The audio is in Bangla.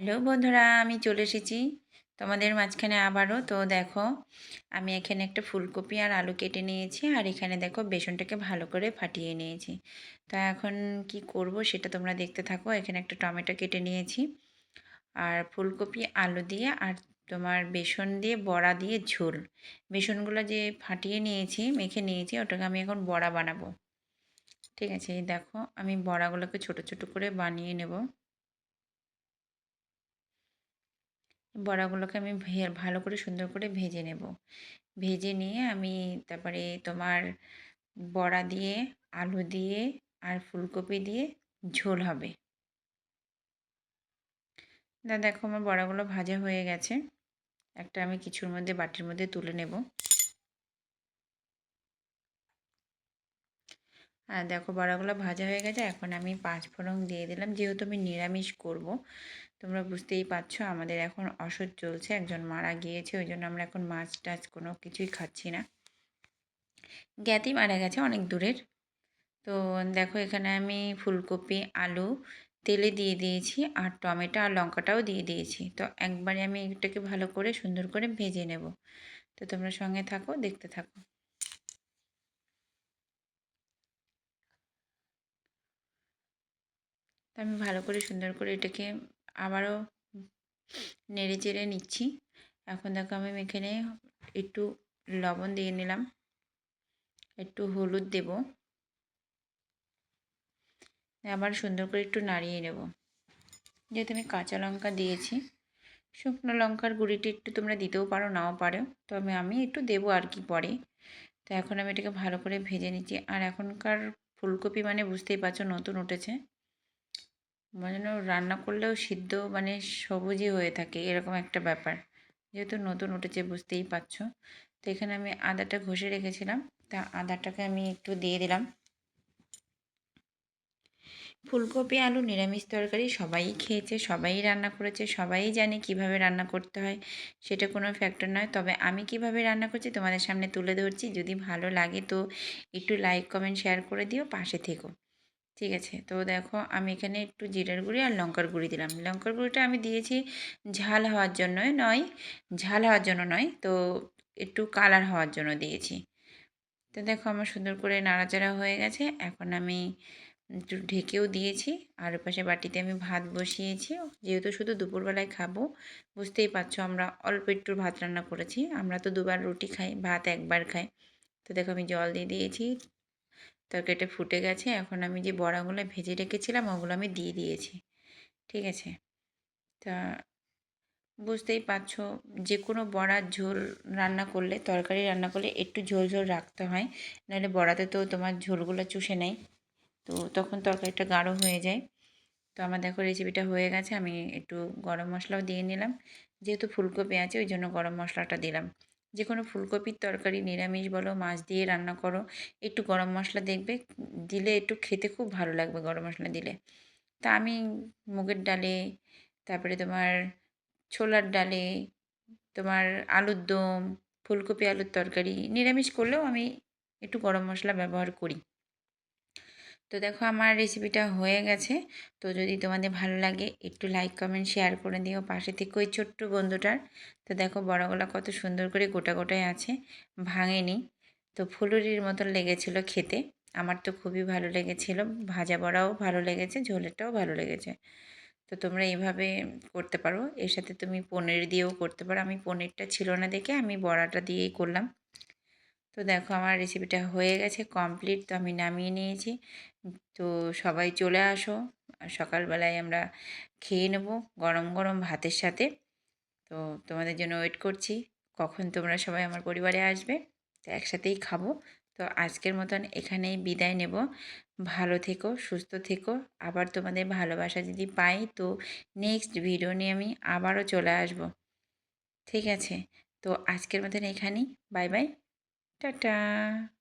হ্যালো বন্ধুরা, আমি চলে এসেছি তোমাদের মাঝখানে আবারও। তো দেখো, আমি এখানে একটা ফুলকপি আর আলু কেটে নিয়েছি আর এখানে দেখো বেসনটাকে ভালো করে ফাটিয়ে নিয়েছি। তো এখন কি করব সেটা তোমরা দেখতে থাকো। এখানে একটা টমেটো কেটে নিয়েছি আর ফুলকপি, আলু দিয়ে আর তোমার বেসন দিয়ে, বড়া দিয়ে ঝোল। বেসনগুলো যে ফাটিয়ে নিয়েছি, মেখে নিয়েছি, ওটাকে আমি এখন বড়া বানাবো। ঠিক আছে দেখো, আমি বড়াগুলোকে ছোট ছোট করে বানিয়ে নেব। বড়াগুলোকে আমি ভালো করে সুন্দর করে ভেজে নেব। ভেজে নিয়ে আমি তারপরে তোমার বড়া দিয়ে, আলু দিয়ে আর ফুলকপি দিয়ে ঝোল হবে। দা দেখো আমার বড়াগুলো ভাজা হয়ে গেছে। একটা আমি কিছুর মধ্যে বাটির মধ্যে তুলে নেব। আর দেখো বড়াগুলো ভাজা হয়ে গেছে, এখন আমি পাঁচ ফোড়ন দিয়ে দিলাম। যেহেতু আমি নিরামিষ করব, তোমরা বুঝতেই পারছ আমাদের এখন অসহ্য চলছে, একজন মারা গিয়েছে, ওই জন্য আমরা এখন মাছ টাছ কোনো কিছুই খাচ্ছি না। জ্ঞাতি মারা গেছে অনেক দূরের। তো দেখো এখানে আমি ফুলকপি, আলু, তেলে দিয়ে দিয়েছি, আর টমেটো আর লঙ্কাটাও দিয়ে দিয়েছি। তো একবারে আমি এটাকে ভালো করে সুন্দর করে ভেজে নেব। তো তোমরা সঙ্গে থাকো, দেখতে থাকো। আমি ভালো করে সুন্দর করে এটাকে আবারও নেড়ে চেড়ে নিচ্ছি। এখন দেখো আমি এখানে একটু লবণ দিয়ে নিলাম। একটু হলুদ দেব। আবার সুন্দর করে একটু নাড়িয়ে নেব। যেহেতু আমি কাঁচা লঙ্কা দিয়েছি, শুকনো লঙ্কার গুঁড়িটি একটু তোমরা দিতেও পারো, নাও পারো। তবে আমি একটু দেবো আর কি পরে। তো এখন আমি এটাকে ভালো করে ভেজে নিচ্ছি। আর এখনকার ফুলকপি মানে বুঝতেই পারছ নতুন উঠেছে। মানে রান্না করলেও সিদ্ধ মানে সবুজই হয়ে থাকে, এরকম একটা ব্যাপার। যেহেতু নতুন উঠেছে, বুঝতেই পারছ। তো এখানে আমি আদাটা ঘষে রেখেছিলাম। তা আদাটাকে আমি একটু দিয়ে দিলাম। ফুলকপি, আলু, নিরামিষ তরকারি সবাই খেয়েছে, সবাই রান্না করেছে, সবাই জানে কীভাবে রান্না করতে হয়, সেটা কোনো ফ্যাক্টর নয়। তবে আমি কীভাবে রান্না করছি তোমাদের সামনে তুলে ধরছি। যদি ভালো লাগে তো একটু লাইক কমেন্ট শেয়ার করে দিও, পাশে থেকো। ঠিক আছে? তো দেখো আমি এখানে একটু জিরার গুঁড়ি আর লঙ্কার গুঁড়ি দিলাম। লঙ্কার গুঁড়িটা আমি দিয়েছি ঝাল হওয়ার জন্য নয়, ঝাল হওয়ার জন্য নয়, তো একটু কালার হওয়ার জন্য দিয়েছি। তো দেখো আমার সুন্দর করে নাড়াচাড়া হয়ে গেছে। এখন আমি একটু ঢেকেও দিয়েছি আর পাশে বাটিতে আমি ভাত বসিয়েছি। যেহেতু শুধু দুপুরবেলায় খাব, বুঝতেই পারছ আমরা অল্প একটু ভাত রান্না করেছি। আমরা তো দুবার রুটি খাই, ভাত একবার খাই। তো দেখো আমি জল দিয়ে দিয়েছি। তরকারিটা ফুটে গেছে। এখন আমি যে বড়াগুলো ভেজে রেখেছিলাম, ওগুলো আমি দিয়ে দিয়েছি। ঠিক আছে? তা বুঝতেই পারছ যে কোনো বড়ার ঝোল রান্না করলে, তরকারি রান্না করলে একটু ঝোল ঝোল রাখতে হয়। নাহলে বড়াতে তো তোমার ঝোলগুলো চুষে নেয় তো তখন তরকারিটা গাঢ় হয়ে যায়। তো আমার দেখো রেসিপিটা হয়ে গেছে, আমি একটু গরম মশলাও দিয়ে নিলাম। যেহেতু ফুলকপি আছে, ওই জন্য গরম মশলাটা দিলাম। যে কোনো ফুলকপির তরকারি নিরামিষ বলো, মাছ দিয়ে রান্না করো, একটু গরম মশলা দেখবে, দিলে একটু খেতে খুব ভালো লাগবে গরম মশলা দিলে। তা আমি মুগের ডালে, তারপরে তোমার ছোলার ডালে, তোমার আলুর দম, ফুলকপি আলুর তরকারি নিরামিষ করলেও আমি একটু গরম মশলা ব্যবহার করি। তো দেখো আমার রেসিপিটা হয়ে গেছে। তো যদি তোমাদের ভালো লাগে, একটু লাইক কমেন্ট শেয়ার করে দিও পাশে থেকে ওই ছোট্ট বন্ধুটার। তো দেখো বড়গুলা কত সুন্দর করে গোটা গোটায় আছে, ভাঙেনি। তো ফুলুরির মতন লেগেছিল খেতে। আমার তো খুবই ভালো লেগেছিল। ভাজা বড়াও ভালো লেগেছে, ঝোলেরটাও ভালো লেগেছে। তো তোমরা এইভাবে করতে পারো। এর সাথে তুমি পনির দিয়েও করতে পারো। আমি পনিরটা ছিল না দেখে আমি বড়াটা দিয়েই করলাম। তো দেখো আমার রেসিপিটা হয়ে গেছে কমপ্লিট তো আমি নামিয়ে নিয়েছি। তো সবাই চলে আসো সকালবেলায় আমরা খেয়ে নেব গরম গরম ভাতের সাথে। তো তোমাদের জন্য ওয়েট করছি, কখন তোমরা সবাই আমার পরিবারে আসবে, তো একসাথেই খাব। তো আজকের মতন এখানেই বিদায় নেব। ভালো থেকো, সুস্থ থেকো। আবার তোমাদের ভালোবাসা যদি পাই, তো নেক্সট ভিডিও নিয়ে আমি আবারও চলে আসব। ঠিক আছে, তো আজকের মতন এখানেই বাই বাই 哒哒。